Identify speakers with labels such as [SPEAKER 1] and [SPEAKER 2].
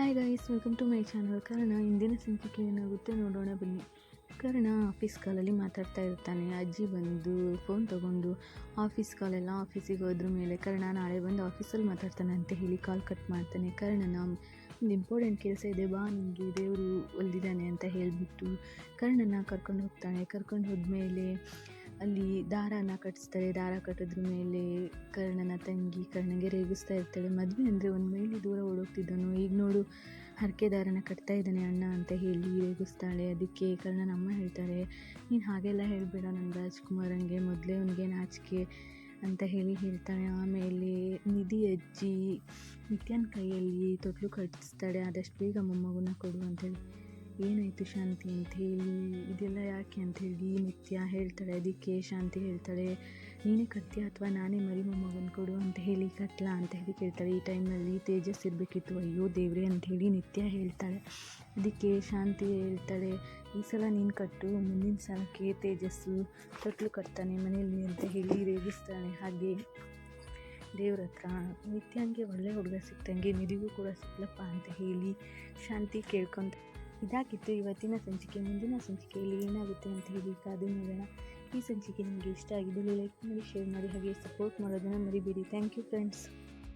[SPEAKER 1] Hi guys welcome to my channel ಕಾರಣ ಇಂದಿನ ಸಂಚಿಕೆ ಏನಾಗುತ್ತೆ ನೋಡೋಣ ಬನ್ನಿ. ಕಾರಣ ಆಫೀಸ್ ಕಾಲಲ್ಲಿ ಮಾತಾಡ್ತಾ ಇರ್ತಾನೆ. ಅಜ್ಜಿ ಬಂದು ಫೋನ್ ತೊಗೊಂಡು ಆಫೀಸ್ ಕಾಲೆಲ್ಲ ಆಫೀಸಿಗೆ ಹೋದ್ರ ಮೇಲೆ ಕರ್ಣ ನಾಳೆ ಬಂದು ಆಫೀಸಲ್ಲಿ ಮಾತಾಡ್ತಾನೆ ಅಂತ ಹೇಳಿ ಕಾಲ್ ಕಟ್ ಮಾಡ್ತಾನೆ. ಕರ್ಣನ ಒಂದು ಇಂಪಾರ್ಟೆಂಟ್ ಕೆಲಸ ಇದೆ, ಬಾ ನಿಮಗೆ ದೇವರು ಒಲ್ದಿದ್ದಾನೆ ಅಂತ ಹೇಳಿಬಿಟ್ಟು ಕರ್ಣನ ಕರ್ಕೊಂಡು ಹೋಗ್ತಾನೆ. ಕರ್ಕೊಂಡು ಹೋದ್ಮೇಲೆ ಅಲ್ಲಿ ದಾರನ ಕಟ್ಟಿಸ್ತಾರೆ. ದಾರ ಕಟ್ಟಿದ್ರ ಮೇಲೆ ಕರ್ಣನ ತಂಗಿ ಕರ್ಣಗೆ ರೇಗಿಸ್ತಾ ಇರ್ತಾಳೆ. ಮದುವೆ ಅಂದರೆ ಒಂದು ಮೇಲೆ ದೂರ ಓಡೋಗ್ತಿದ್ದನು ಈಗ ನೋಡು, ಹರಕೆ ದಾರನ ಕಟ್ತಾ ಇದ್ದಾನೆ ಅಣ್ಣ ಅಂತ ಹೇಳಿ ರೇಗಿಸ್ತಾಳೆ. ಅದಕ್ಕೆ ಕರ್ಣನ ಅಮ್ಮ ಹೇಳ್ತಾರೆ, ನೀನು ಹಾಗೆಲ್ಲ ಹೇಳಬೇಡ ನನ್ನ ರಾಜ್ಕುಮಾರಂಗೆ ಮೊದಲೇ ಅವನಿಗೆ ನಾಚಿಕೆ ಅಂತ ಹೇಳಿ ಹೇಳ್ತಾಳೆ. ಆಮೇಲೆ ನಿಧಿ ಅಜ್ಜಿ ನಿತ್ಯನ ಕೈಯಲ್ಲಿ ತೊಟ್ಲು ಕಟ್ಟಿಸ್ತಾಳೆ. ಆದಷ್ಟು ಬೇಗ ಮೊಮ್ಮಗನ ಕೊಡು ಅಂತೇಳಿ ಏನಾಯಿತು ಶಾಂತಿ ಅಂತ ಹೇಳಿ, ಇದೆಲ್ಲ ಯಾಕೆ ಅಂತ ಹೇಳಿ ನಿತ್ಯ ಹೇಳ್ತಾಳೆ ಅದಕ್ಕೆ ಶಾಂತಿ ಹೇಳ್ತಾಳೆ, ನೀನೇ ಕಟ್ತೀಯ ಅಥವಾ ನಾನೇ ಮರಿ ಮೊಮ್ಮಗನ ಕೊಡು ಅಂತ ಹೇಳಿ ಕಟ್ಲಾ ಅಂತ ಹೇಳಿ ಕೇಳ್ತಾಳೆ. ಈ ಟೈಮ್ನಲ್ಲಿ ತೇಜಸ್ ಇರಬೇಕಿತ್ತು, ಅಯ್ಯೋ ದೇವ್ರೆ ಅಂತ ಹೇಳಿ ನಿತ್ಯ ಹೇಳ್ತಾಳೆ. ಅದಕ್ಕೆ ಶಾಂತಿ ಹೇಳ್ತಾಳೆ, ಈ ಸಲ ನೀನು ಕಟ್ಟು, ಮುಂದಿನ ಸಲಕ್ಕೆ ತೇಜಸ್ಸು ತೊಟ್ಲು ಕಟ್ತಾನೆ ಮನೆಯಲ್ಲಿ ಅಂತ ಹೇಳಿ ರೇಗಿಸ್ತಾಳೆ. ಹಾಗೆ ದೇವ್ರ ಹತ್ರ ನಿತ್ಯಂಗೆ ಒಳ್ಳೆ ಹುಡುಗ ಸಿಕ್ತಂಗೆ ನಿಧಿಗೂ ಕೂಡ ಸಿಕ್ಲಪ್ಪ ಅಂತ ಹೇಳಿ ಶಾಂತಿ ಕೇಳ್ಕೊಂತ ಇದಾಗಿತ್ತು. ಇವತ್ತಿನ ಸಂಚಿಕೆ, ಮುಂದಿನ ಸಂಚಿಕೆಯಲ್ಲಿ ಏನಾಗುತ್ತೆ ಅಂತ ಹೇಳಿ ಕಾದು ನೋಡೋಣ. ಈ ಸಂಚಿಕೆ ನಿಮಗೆ ಇಷ್ಟ ಆಗಿದ್ದಲ್ಲಿ ಲೈಕ್ ಮಾಡಿ, ಶೇರ್ ಮಾಡಿ, ಹಾಗೆ ಸಪೋರ್ಟ್ ಮಾಡೋದನ್ನು ಮರಿಬೇಡಿ. Thank you friends